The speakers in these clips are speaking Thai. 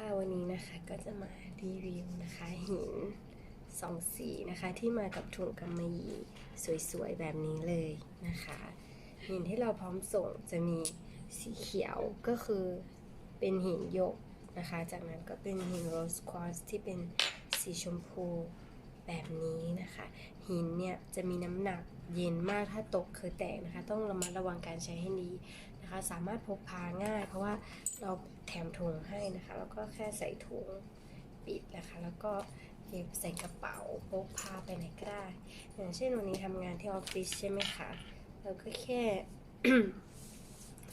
ค่ะวันนี้นะคะก็จะมารีวิวนะคะหินสองสีนะคะที่มากับถุงกำมะหยี่สวยๆแบบนี้เลยนะคะหินที่เราพร้อมส่งจะมีสีเขียวก็คือเป็นหินยกนะคะ จากนั้นก็เป็นหินโรสควอตที่เป็นสีชมพูแบบนี้นะคะ หินเนี่ยจะมีน้ำหนักเย็นมากถ้าตกคือแตกนะคะ ต้องระมัดระวังการใช้ให้ดี สามารถพกพาง่าย เพราะว่าเราแถมถุงให้นะคะ แล้วก็แค่ใส่ถุงปิดนะคะ แล้วก็เก็บใส่กระเป๋าพกพาไปไหนก็ได้อย่างเช่นวันนี้ทำงานที่ออฟฟิศใช่ไหมคะเราก็แค่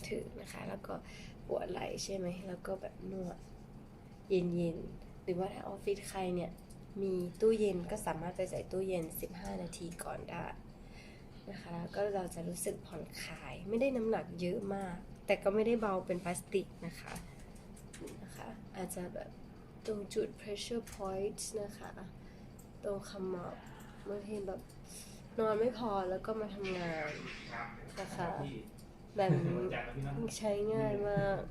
ถือนะคะ แล้วก็ปวดไหล่ใช่ไหมแล้วก็แบบนวดเย็นๆหรือว่าถ้าออฟฟิศใครเนี่ยมีตู้เย็นก็สามารถไปใส่ตู้เย็น 15 นาทีก่อนได้ นะคะแล้วก็เราจะรู้สึกผ่อนคลาย ไม่ได้น้ำหนักเยอะมาก แต่ก็ไม่ได้เบาเป็นพลาสติกนะคะนะคะอาจจะแบบตรงจุด pressure point นะคะ ตรงขมับบางทีแบบนอนไม่พอแล้วก็มาทำงานนะคะแบบนี้ใช้ง่ายมาก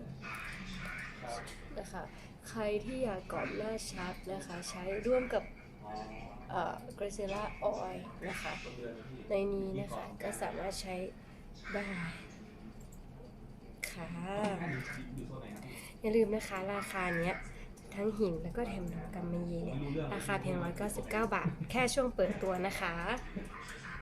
นะคะ ใครที่อยากกรอบหน้าชัดนะคะ ใช้ร่วมกับ เอ่อ g r a c i l a Oil นะคะในนี้นะคะก็สามารถใช้ได้ค่ะอย่าลืมนะคะราคาเนี้ยทั้งหินแล้วก็แถมน้ำกำมะหยี่เนี่ยราคาเพียง 199 บาท แค่ช่วงเปิดตัวนะคะ